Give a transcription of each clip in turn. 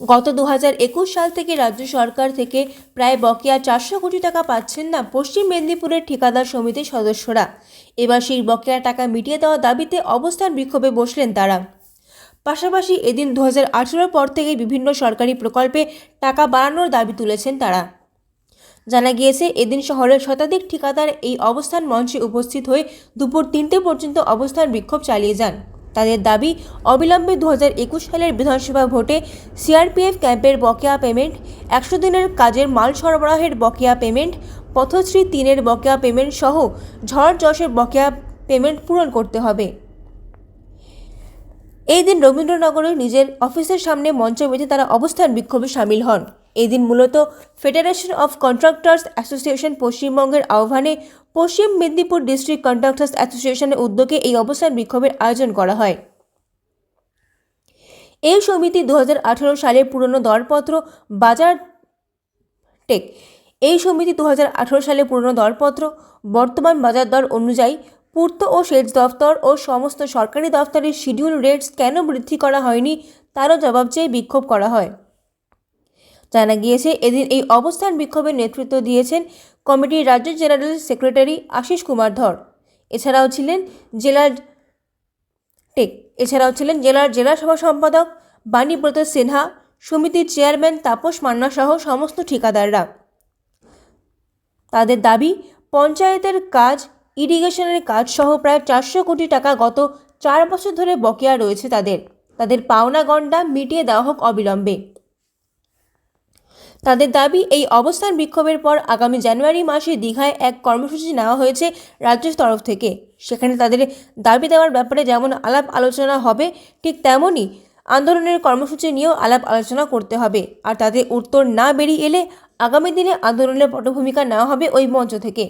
গত দু সাল থেকে রাজ্য সরকার থেকে প্রায় বকেয়া চারশো কোটি টাকা পাচ্ছেন না পশ্চিম মেদিনীপুরের ঠিকাদার সমিতির সদস্যরা। এবার সেই বকেয়া টাকা মিটিয়ে দেওয়ার দাবিতে অবস্থান বিক্ষোভে বসলেন তারা। পাশাপাশি এদিন দু হাজার পর থেকে বিভিন্ন সরকারি প্রকল্পে টাকা বাড়ানোর দাবি তুলেছেন তারা। জানা গিয়েছে, এদিন শহরের শতাধিক ঠিকাদার এই অবস্থান মঞ্চে উপস্থিত হয়ে দুপুর তিনটে পর্যন্ত অবস্থান বিক্ষোভ চালিয়ে যান। তাদের দাবি, অবিলম্বে দু হাজার একুশ সালের বিধানসভা ভোটে সিআরপিএফ ক্যাম্পের বকেয়া পেমেন্ট, একশো দিনের কাজের মাল সরবরাহের বকেয়া পেমেন্ট, পথশ্রী তিনের বকেয়া পেমেন্ট সহ ঝড় যশের বকেয়া পেমেন্ট পূরণ করতে হবে। এই দিন রবীন্দ্রনগরে নিজের অফিসের সামনে মঞ্চ বেঁধে তারা অবস্থান বিক্ষোভে সামিল হন। এই দিন মূলত ফেডারেশন অফ কন্ট্রাক্টর্স অ্যাসোসিয়েশন পশ্চিমবঙ্গের আহ্বানে পশ্চিম মেদিনীপুর ডিস্ট্রিক্ট কন্ট্রাক্টর্স অ্যাসোসিয়েশনের উদ্যোগে এই অবস্থান বিক্ষোভের আয়োজন করা হয়। এই সমিতি দু সালে পুরনো দরপত্র বাজার টেক। এই সমিতি দু হাজার আঠারো সালে পুরনো দরপত্র বর্তমান বাজার দর অনুযায়ী পূর্ত ও সেচ দফতর ও সমস্ত সরকারি দফতরের শিডিউল রেটস কেন বৃদ্ধি করা হয়নি তারও জবাব চেয়ে বিক্ষোভ করা হয়। জানা গিয়েছে, এদিন এই অবস্থান বিক্ষোভের নেতৃত্ব দিয়েছেন কমিটির রাজ্য জেনারেল সেক্রেটারি আশিস কুমার ধর। এছাড়াও ছিলেন জেলার টেক, এছাড়াও ছিলেন জেলার জেলা সভা সম্পাদক বাণীব্রত সিনহা, সমিতির চেয়ারম্যান তাপস মান্না সহ সমস্ত ঠিকাদাররা। তাদের দাবি, পঞ্চায়েতের কাজ, ইরিগেশনের কাজ সহ প্রায় চারশো কোটি টাকা গত চার বছর ধরে বকেয়া রয়েছে তাদের। তাদের পাওনা গণ্ডা মিটিয়ে দেওয়া হোক অবিলম্বে। তাদের দাবি, এই অবস্থান বিক্ষোভের পর আগামী জানুয়ারি মাসে দীঘায় এক কর্মসূচি নেওয়া হয়েছে রাজ্যের তরফ থেকে। সেখানে তাদের দাবি দেওয়ার ব্যাপারে যেমন আলাপ আলোচনা হবে, ঠিক তেমনই আন্দোলনের কর্মসূচি নিয়েও আলাপ আলোচনা করতে হবে। আর তাদের উত্তর না বেরিয়ে এলে আগামী দিনে আন্দোলনের পটভূমিকা নেওয়া হবে ওই মঞ্চ থেকে।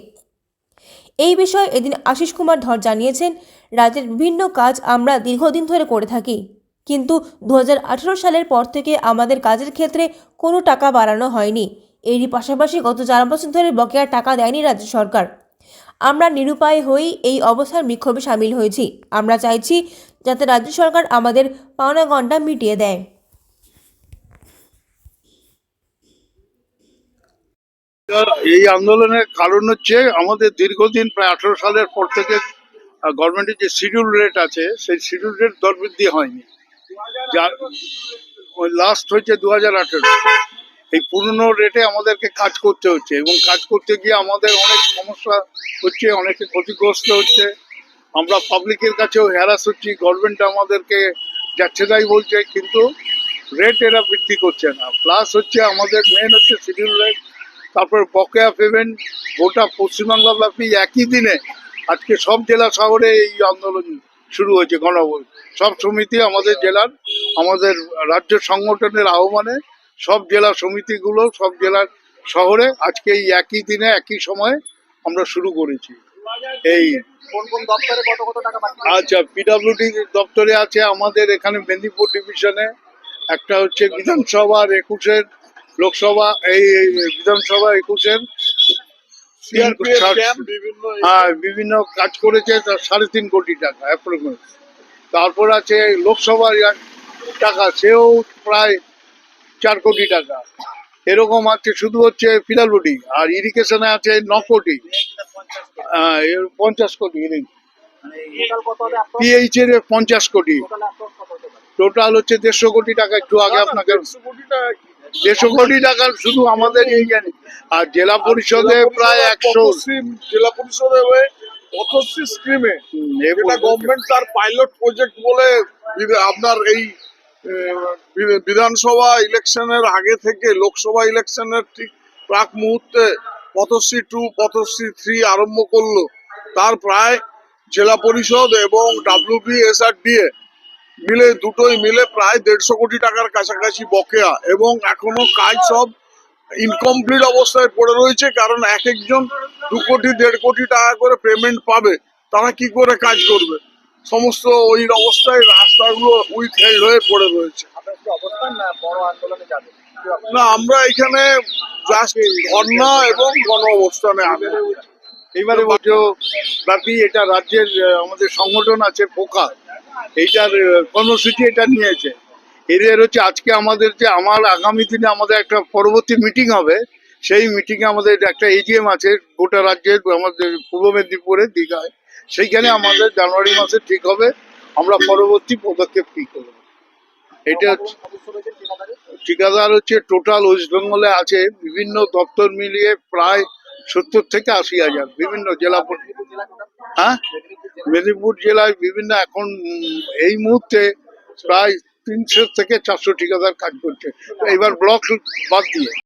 এই বিষয়ে এদিন আশিস কুমার ধর জানিয়েছেন, রাজ্যের বিভিন্ন কাজ আমরা দীর্ঘদিন ধরে করে থাকি। কিন্তু দু হাজার আঠারো সালের পর থেকে আমাদের কাজের ক্ষেত্রে কোনো টাকা বাড়ানো হয়নি। এরই পাশাপাশি গত চার বছর ধরে বকেয়া টাকা দেয়নি রাজ্য সরকার। আমরা নিরুপায় হয়েই এই অবস্থার বিক্ষোভে সামিল হয়েছি। আমরা চাইছি যাতে রাজ্য সরকার আমাদের পাওনা গণ্ডা মিটিয়ে দেয়। এই আন্দোলনের কারণ হচ্ছে আমাদের দীর্ঘদিন প্রায় আঠেরো সালের পর থেকে গভর্নমেন্টের যে শিডিউল রেট আছে, সেই শিডিউল রেট দর বৃদ্ধি হয়নি। লাস্ট হচ্ছে দু হাজার আঠেরো। এই পুরনো রেটে আমাদেরকে কাজ করতে হচ্ছে এবং কাজ করতে গিয়ে আমাদের অনেক সমস্যা হচ্ছে, অনেকে ক্ষতিগ্রস্ত হচ্ছে। আমরা পাবলিকের কাছেও হ্যারাস হচ্ছি গভর্নমেন্ট আমাদেরকে যাচ্ছে তাই বলছে, কিন্তু রেট এরা বৃদ্ধি করছে না। প্লাস হচ্ছে আমাদের মেন হচ্ছে শিডিউল রেট তারপর বকেয়া পেমেন্ট গোটা পশ্চিমবাংলা ব্যাপী একই দিনে আজকে সব জেলা শহরে এই আন্দোলন শুরু হয়েছে গণভোট সব সমিতি আমাদের জেলার আমাদের রাজ্য সংগঠনের আহ্বানে সব জেলা সমিতিগুলো সব জেলার শহরে আজকে এই একই দিনে একই সময়ে আমরা শুরু করেছি। এই আচ্ছা পিডাব্লিউডি দপ্তরে আছে আমাদের এখানে মেদিনীপুর ডিভিশনে একটা হচ্ছে বিধানসভার একুশের লোকসভা এই বিধানসভা একুশের বিভিন্ন হ্যাঁ বিভিন্ন কাজ করেছে তার সাড়ে তিন কোটি টাকা অ্যাপ্রক্সিমেট তারপর আছে লোকসভার টাকা সেও প্রায় চার কোটি টাকা। এরকম আছে শুধু হচ্ছে পিডাব্লিউডি আর ইরিগেশনে আছে ন কোটি। পঞ্চাশ কোটি টোটাল কত পিএইচ এর পঞ্চাশ কোটি। টোটাল হচ্ছে দেড়শো কোটি টাকা একটু আগে আপনাকে দেড়শো কোটি টাকা শুধু আমাদের এই জানি আর জেলা পরিষদে প্রায় একশো। জেলা পরিষদে হয়ে পথশ্রী স্কিমে এটা গভর্নমেন্ট তার পাইলট প্রজেক্ট বলে আপনার এই বি- বিধানসভা ইলেকশনের আগে থেকে লোকসভা ইলেকশনের ঠিক প্রাক মুহূর্তে পথশ্রী টু পথশ্রী থ্রি আরম্ভ করল। তার প্রায় জেলা পরিষদ এবং ডাব্লিউবি এসআরডিএ মিলে দুটোই মিলে প্রায় দেড়শো কোটি টাকার কাছাকাছি বকেয়া এবং এখনও কাজ সব ইনকমপ্লিট অবস্থায় পড়ে রয়েছে কারণ এক একজন দু কোটি দেড় কোটি টাকা করে পেমেন্ট পাবে তারা কি করে কাজ করবে? সমস্ত ওই অবস্থায় রাস্তাগুলো উইথ হেল্ড হয়ে পড়ে রয়েছে। না আমরা এখানে ধর্ণা এবং গণ অবস্থানে আছি। রাজ্য ব্যাপী এটা রাজ্যের আমাদের সংগঠন আছে ফোকা। এইটার কর্মসূচি এটা নিয়েছে। এদের হচ্ছে আজকে আমাদের যে, আমার আগামী দিনে আমাদের একটা পরবর্তী মিটিং হবে। সেই মিটিংয়ে আমাদের একটা এজিএম আছে, গোটা রাজ্যের আমাদের পূর্ব মেদিনীপুরে, দীঘায়। সেইখানে আমাদের জানুয়ারি মাসে ঠিক হবে। আমরা পরবর্তী পদক্ষেপ কি করব? এটা ঠিকাদার হচ্ছে টোটাল ওয়েস্ট বেঙ্গলে আছে, বিভিন্ন দপ্তর মিলিয়ে প্রায় সত্তর থেকে আশি হাজার, বিভিন্ন জেলা হ্যাঁ? মেদিনীপুর জেলায় বিভিন্ন এখন এই মুহূর্তে প্রায় তিনশো থেকে চারশো ঠিকাদার কাজ করছে। এবার ব্লক বাদ দিয়ে।